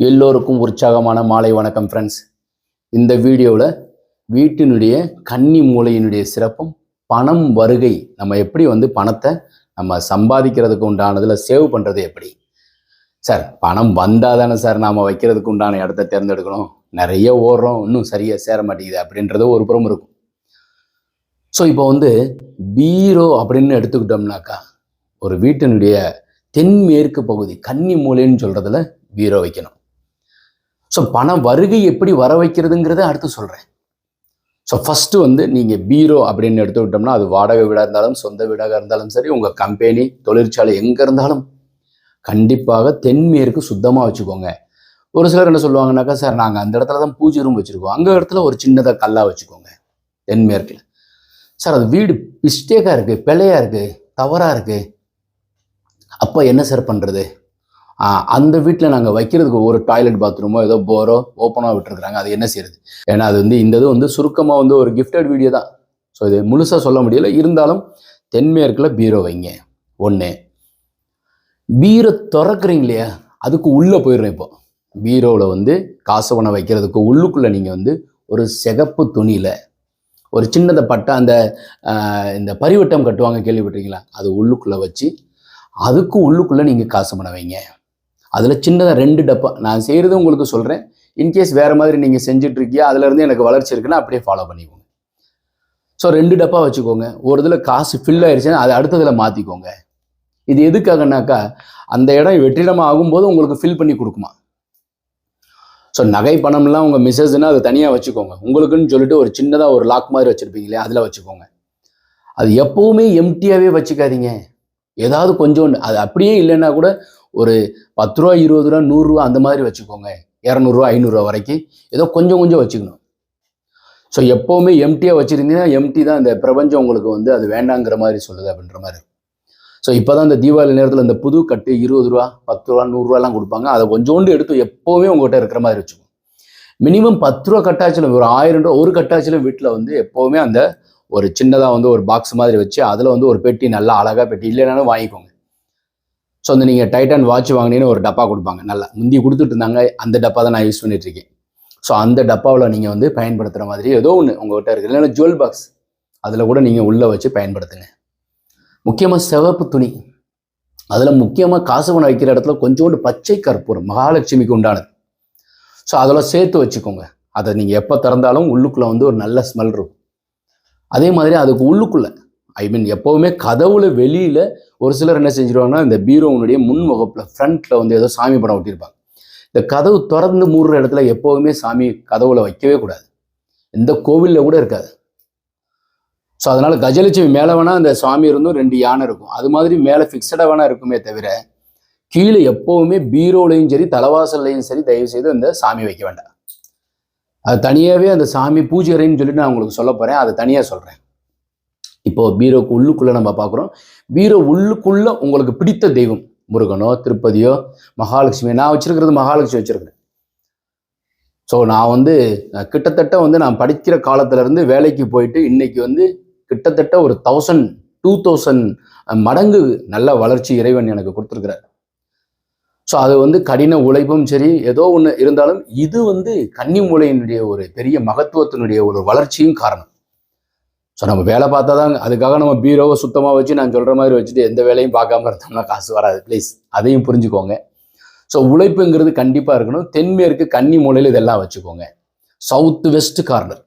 எல்லோருக்கும் உற்சாகமான மாலை வணக்கம் ஃப்ரெண்ட்ஸ் இந்த வீடியோவில் வீட்டினுடைய கன்னி மூலையினுடைய சிறப்பும் பணம் வருகை நம்ம எப்படி வந்து பணத்தை நம்ம சம்பாதிக்கிறதுக்கு உண்டானதில் சேவ் பண்ணுறது எப்படி? சார் பணம் வந்தால் தானே சார் நாம் வைக்கிறதுக்கு உண்டான இடத்த தேர்ந்தெடுக்கணும். நிறைய ஓடுறோம் இன்னும் சரியாக சேர மாட்டேங்குது அப்படின்றது ஒரு புறம் இருக்கும். ஸோ இப்போ வந்து பீரோ அப்படின்னு எடுத்துக்கிட்டோம்னாக்கா ஒரு வீட்டினுடைய தென்மேற்கு பகுதி கன்னி மூலைன்னு சொல்கிறதுல பீரோ வைக்கணும். ஸோ பண வருகை எப்படி வர வைக்கிறதுங்கிறத அடுத்து சொல்கிறேன் ஸோ ஃபஸ்ட்டு வந்து நீங்கள் பீரோ அப்படின்னு எடுத்துக்கிட்டோம்னா அது வாடகை வீடாக இருந்தாலும் சொந்த வீடாக இருந்தாலும் சரி உங்கள் கம்பெனி தொழிற்சாலை எங்கே இருந்தாலும் கண்டிப்பாக தென்மேற்கு சுத்தமாக வச்சுக்கோங்க. ஒரு சிலர் என்ன சொல்லுவாங்கனாக்கா சார் நாங்கள் அந்த இடத்துல தான் பூஜை ரூம் வச்சுருக்கோம். அங்கே இடத்துல ஒரு சின்னதாக கல்லாக வச்சுக்கோங்க தென்மேற்கில். சார் அது வீடு மிஸ்டேக்காக இருக்குது பிழையாக இருக்குது தவறாக இருக்குது அப்போ என்ன சார் பண்ணுறது அந்த வீட்டில் நாங்கள் வைக்கிறதுக்கு ஒரு டாய்லெட் பாத்ரூமோ ஏதோ போரோ ஓப்பனாக விட்டுருக்குறாங்க. அது என்ன செய்யறது? ஏன்னா அது வந்து இந்த இது வந்து சுருக்கமாக வந்து ஒரு கிஃப்டட் வீடியோ தான். ஸோ இது முழுசாக சொல்ல முடியல. இருந்தாலும் தென்மேற்கில் பீரோ வைங்க. ஒன்று பீரோ திறக்கிறீங்க இல்லையா? அதுக்கு உள்ளே போயிடுறேன் இப்போ. பீரோவில் வந்து காசு பணம் வைக்கிறதுக்கு உள்ளுக்குள்ளே நீங்கள் வந்து ஒரு சிகப்பு துணியில் ஒரு சின்னதை பட்ட அந்த இந்த பரிவட்டம் கட்டுவாங்க கேள்விப்பட்டிருக்கீங்களா? அது உள்ளுக்குள்ளே வச்சு அதுக்கு உள்ளுக்குள்ளே நீங்கள் காசு பண்ண வைங்க. அதில் சின்னதாக ரெண்டு டப்பா. நான் செய்கிறது உங்களுக்கு சொல்கிறேன் இன்கேஸ் வேறு மாதிரி நீங்கள் செஞ்சிட்ருக்கியா அதுலேருந்து எனக்கு வளர்ச்சி இருக்குன்னா அப்படியே ஃபாலோ பண்ணிக்கோங்க. ஸோ ரெண்டு டப்பா வச்சுக்கோங்க. ஒரு இதில் காசு ஃபில் ஆயிடுச்சுன்னா அதை அடுத்ததில் மாற்றிக்கோங்க இது எதுக்காகனாக்கா அந்த இடம் வெற்றிடமாக ஆகும்போது உங்களுக்கு ஃபில் பண்ணி கொடுக்குமா. ஸோ நகை பணம்லாம் உங்கள் மிஸ்ஸஸ்னால் அதை தனியாக வச்சுக்கோங்க. உங்களுக்குன்னு சொல்லிட்டு ஒரு சின்னதாக ஒரு லாக் மாதிரி வச்சுருப்பீங்களே அதில் வச்சுக்கோங்க. அது எப்போவுமே எம்டியாகவே வச்சுக்காதீங்க. ஏதாவது கொஞ்சோண்டு அது அப்படியே இல்லைன்னா கூட ஒரு பத்து ரூபா இருபது ரூபா நூறுரூவா அந்த மாதிரி வச்சுக்கோங்க. இரநூறுவா ஐநூறுரூவா வரைக்கும் ஏதோ கொஞ்சம் கொஞ்சம் வச்சுக்கணும். ஸோ எப்போவுமே எம்டியாக வச்சுருந்தீங்கன்னா எம்டி தான் இந்த பிரபஞ்சம் உங்களுக்கு வந்து அது வேண்டாங்கிற மாதிரி சொல்லுது அப்படின்ற மாதிரி ஸோ இப்போ தான் இந்த தீபாவளி நேரத்தில் இந்த புது கட்டு இருபது ரூபா பத்து ரூபா நூறுரூவாலாம் கொடுப்பாங்க. அதை கொஞ்சோண்டு எடுத்து எப்போவுமே உங்கள்கிட்ட இருக்கிற மாதிரி வச்சுக்கோங்க. மினிமம் பத்து ரூபா கட்டாச்சிலும் ஒரு ஆயிரம் ரூபா ஒரு கட்டாச்சிலும் வீட்டில் வந்து எப்போவுமே அந்த ஒரு சின்னதாக வந்து ஒரு பாக்ஸ் மாதிரி வச்சு அதில் வந்து ஒரு பெட்டி நல்லா அழகாக பெட்டி இல்லைனாலும் வாங்கிக்கோங்க. ஸோ அந்த நீங்கள் டைட்டன் வாட்ச் வாங்கினீங்கன்னு ஒரு டப்பா கொடுப்பாங்க. நல்லா. முந்தி கொடுத்துட்டு இருந்தாங்க அந்த டப்பா தான் நான் யூஸ் பண்ணிட்டு இருக்கேன் ஸோ அந்த டப்பாவில் நீங்கள் வந்து பயன்படுத்துகிற மாதிரி ஏதோ ஒன்று உங்கள்கிட்ட இருக்குது இல்லைன்னா ஜுவல் பாக்ஸ் அதில் கூட நீங்கள் உள்ளே வச்சு பயன்படுத்துங்க. முக்கியமாக சிவப்பு துணி. அதில் முக்கியமாக காசு பணம் வைக்கிற இடத்துல கொஞ்சோண்டு பச்சை கற்பூரம் மகாலட்சுமிக்கு உண்டானது. ஸோ அதெல்லாம் சேர்த்து வச்சுக்கோங்க. அதை நீங்கள் எப்போ திறந்தாலும் உள்ளுக்குள்ளே வந்து ஒரு நல்ல ஸ்மெல் இருக்கும். அதே மாதிரி அதுக்கு உள்ளுக்குள்ளே ஐ மீன் எப்போவுமே கதவுல வெளியில் ஒரு சிலர் என்ன செஞ்சிருவாங்கன்னா இந்த பீரோனுடைய முன்முகப்பில் ஃப்ரண்ட்டில் வந்து ஏதோ சாமி படம் ஒட்டியிருப்பாங்க. இந்த கதவு திறந்து மூடுற இடத்துல எப்போவுமே சாமி கதவுல வைக்கவே கூடாது. எந்த கோவிலில் கூட இருக்காது. ஸோ அதனால கஜலட்சுமி மேலே வேணால் அந்த சாமி இருந்தும் ரெண்டு யானை இருக்கும். அது மாதிரி மேலே ஃபிக்ஸடாக வேணா இருக்குமே தவிர கீழே எப்போவுமே பீரோலையும் சரி தலவாசல்லையும் சரி தயவு செய்து அந்த சாமி வைக்க வேண்டாம். அது தனியாகவே அந்த சாமி பூஜை அறைன்னு சொல்லிட்டு நான் உங்களுக்கு சொல்ல போகிறேன் அதை தனியாக சொல்கிறேன் இப்போ பீரோக்கு உள்ளுக்குள்ளே நம்ம பார்க்குறோம். பீரோ உள்ளுக்குள்ளே உங்களுக்கு பிடித்த தெய்வம் முருகனோ திருப்பதியோ மகாலட்சுமி நான் வச்சிருக்கிறது மகாலட்சுமி வச்சிருக்கிறேன். ஸோ நான் வந்து கிட்டத்தட்ட வந்து நான் படிக்கிற காலத்துலேருந்து வேலைக்கு போயிட்டு இன்னைக்கு வந்து கிட்டத்தட்ட ஒரு தௌசண்ட் டூ தௌசண்ட் மடங்கு நல்ல வளர்ச்சி இறைவன் எனக்கு கொடுத்துருக்கிறார். ஸோ அது வந்து கடின உழைப்பும் சரி ஏதோ ஒன்று இருந்தாலும் இது வந்து கன்னி மூலையினுடைய ஒரு பெரிய மகத்துவத்தினுடைய ஒரு வளர்ச்சியும் காரணம். ஸோ நம்ம வேலை பார்த்தா தான் அதுக்காக நம்ம பீரோவை சுத்தமாக வச்சு நான் சொல்கிற மாதிரி வச்சுட்டு எந்த வேலையும் பார்க்காம இருந்தோம்னா காசு வராது. ப்ளீஸ் அதையும் புரிஞ்சுக்கோங்க. ஸோ உழைப்புங்கிறது கண்டிப்பாக இருக்கணும். தென்மேற்கு கன்னி மூலையில் இதெல்லாம் வச்சுக்கோங்க. சவுத் வெஸ்ட் கார்னர்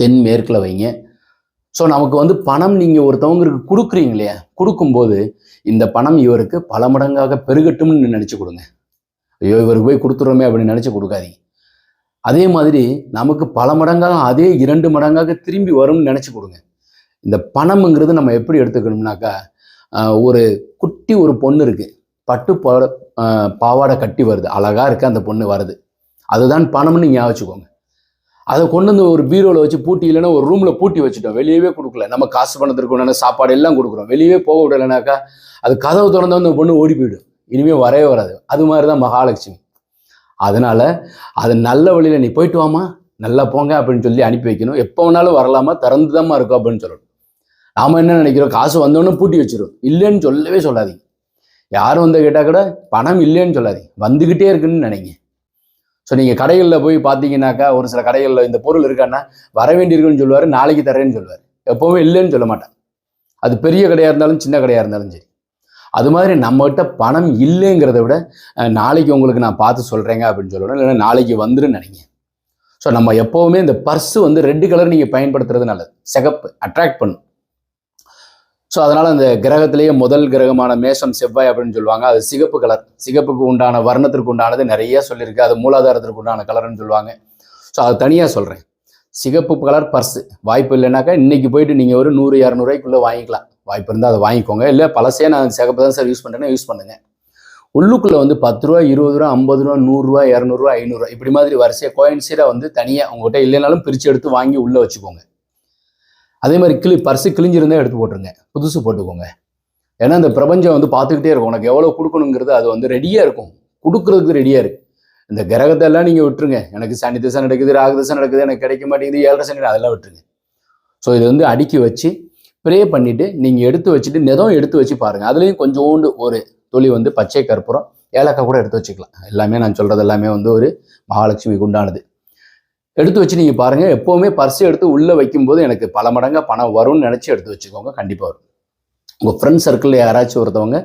தென்மேற்கில் வைங்க. ஸோ நமக்கு வந்து பணம் நீங்கள் ஒருத்தவங்களுக்கு கொடுக்குறீங்க இல்லையா? கொடுக்கும்போது இந்த பணம் இவருக்கு பல மடங்காக பெருகட்டும்னு நினச்சி கொடுங்க. ஐயோ இவருக்கு போய் கொடுத்துறோமே அப்படின்னு நினச்சி கொடுக்காதீங்க. அதே மாதிரி நமக்கு பல மடங்காக அதே இரண்டு மடங்காக திரும்பி வரும்னு நினச்சி கொடுங்க. இந்த பணம்ங்கிறது நம்ம எப்படி எடுத்துக்கணும்னாக்கா ஒரு குட்டி ஒரு பொண்ணு இருக்குது பட்டு பாட பாவாடை கட்டி வருது. அழகாக இருக்குது அந்த பொண்ணு வருது. அதுதான் பணம்னு ஞாபகம் வச்சுக்கோங்க அதை கொண்டு வந்து ஒரு பீரோவில் வச்சு பூட்டி இல்லைன்னா ஒரு ரூமில் பூட்டி வச்சுட்டோம். வெளியவே கொடுக்கல. நம்ம காசு பணத்திற்கு சாப்பாடு எல்லாம் கொடுக்குறோம். வெளியவே போக விடலைனாக்கா அது கதவு திறந்து அந்த பொண்ணு ஓடி போயிடும். இனிமேல் வரவே வராது. அது மாதிரி தான் மகாலட்சுமி. அதனால அது நல்ல வழியில் நீ போயிட்டு வாமா நல்லா போங்க அப்படின்னு சொல்லி அனுப்பி வைக்கணும். எப்போ வேணாலும் வரலாமா? திறந்துதாம்மா இருக்கும் அப்படின்னு சொல்லணும். நாம என்ன நினைக்கிறோம்? காசு வந்தோடனே பூட்டி வச்சிடும் இல்லைன்னு சொல்லவே சொல்லாதீங்க. யாரும் வந்து கேட்டால் கூட பணம் இல்லைன்னு சொல்லாதீங்க. வந்துக்கிட்டே இருக்குன்னு நினைங்க. ஸோ நீங்கள் கடைகளில் போய் பார்த்தீங்கன்னாக்கா ஒரு சில கடைகளில் இந்த பொருள் இருக்கான்னா வர வேண்டியிருக்குன்னு சொல்லுவார் நாளைக்கு தரேன்னு சொல்லுவார். எப்போவுமே இல்லைன்னு சொல்ல மாட்டேன் அது பெரிய கடையாக இருந்தாலும் சின்ன கடையாக இருந்தாலும் சரி. அது மாதிரி நம்மகிட்ட பணம் இல்லைங்கிறத விட நாளைக்கு உங்களுக்கு நான் பார்த்து சொல்கிறேங்க அப்படின்னு சொல்லணும். இல்லைன்னா நாளைக்கு வந்துருன்னு நினைங்க. ஸோ நம்ம எப்போவுமே இந்த பர்ஸ் வந்து ரெட் கலர் நீங்கள் பயன்படுத்துறது நல்லது. சிகப்பு அட்ராக்ட் பண்ணும். ஸோ அதனால் அந்த கிரகத்திலேயே முதல் கிரகமான மேஷம் செவ்வாய் அப்படின்னு சொல்லுவாங்க. அது சிகப்பு கலர் சிகப்புக்கு உண்டான வர்ணத்திற்கு உண்டானது நிறைய சொல்லியிருக்கு. அது மூலாதாரத்திற்கு உண்டான கலர்னு சொல்லுவாங்க. ஸோ அது தனியாக சொல்கிறேன் சிகப்பு கலர் பர்ஸு வாய்ப்பு இல்லைனாக்கா இன்னைக்கு போயிட்டு நீங்கள் ஒரு நூறு இரநூறுவாய்க்குள்ளே வாங்கிக்கலாம். வாய்ப்பு இருந்தால் அதை வாங்கிக்கோங்க. இல்லை பழசே நான் சிகப்பு தான் சார் யூஸ் பண்ணுறேன்னா யூஸ் பண்ணுங்க. உள்ளுக்குள்ளே வந்து பத்து ரூபா இருபது ரூபா ஐம்பது ரூபா நூறுரூவா இரநூறுவா ஐநூறுரூவா இப்படி மாதிரி வரிசையாக கோயின்சீடாக வந்து தனியாக உங்கள்கிட்ட இல்லைனாலும் பிரித்து எடுத்து வாங்கி உள்ளே வச்சுக்கோங்க. அதே மாதிரி கிளி பர்ஸு கிழிஞ்சிருந்தா எடுத்து போட்டுருங்க. புதுசு போட்டுக்கோங்க. ஏன்னா இந்த பிரபஞ்சம் வந்து பார்த்துக்கிட்டே இருக்கும். உனக்கு எவ்வளோ கொடுக்கணுங்கிறது அது வந்து ரெடியாக இருக்கும். கொடுக்குறதுக்கு ரெடியாக இருக்குது இந்த கிரகத்தை எல்லாம் நீங்கள் விட்டுருங்க. எனக்கு சனி திசை நடக்குது ராகு திசை நடக்குது எனக்கு கிடைக்க மாட்டேங்குது ஏழரை சனி அதெல்லாம் விட்டுருங்க. ஸோ இது வந்து அடுக்கி வச்சு ப்ரே பண்ணிவிட்டு நீங்கள் எடுத்து வச்சுட்டு நெதம் எடுத்து வச்சு பாருங்கள் அதுலேயும் கொஞ்சோண்டு ஒரு துளி வந்து பச்சை கற்பூரம் ஏலக்காய் கூட எடுத்து வச்சுக்கலாம். எல்லாமே நான் சொல்கிறது எல்லாமே வந்து ஒரு மகாலட்சுமிக்கு உண்டானது எடுத்து வச்சு நீங்கள் பாருங்கள் எப்போவுமே பர்ஸ் எடுத்து உள்ளே வைக்கும்போது எனக்கு பல மடங்காக பணம் வரும்னு நினச்சி எடுத்து வச்சுக்கோங்க. கண்டிப்பாக வரும். உங்கள் ஃப்ரெண்ட்ஸ் சர்க்கிளில் யாராச்சும் ஒருத்தவங்க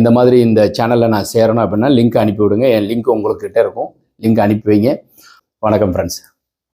இந்த மாதிரி இந்த சேனலில் நான் சேரணும் அப்படின்னா லிங்க் அனுப்பி விடுங்க என் லிங்க் உங்களுக்கிட்ட இருக்கும். லிங்க் அனுப்பி வைங்க. வணக்கம் ஃப்ரெண்ட்ஸ்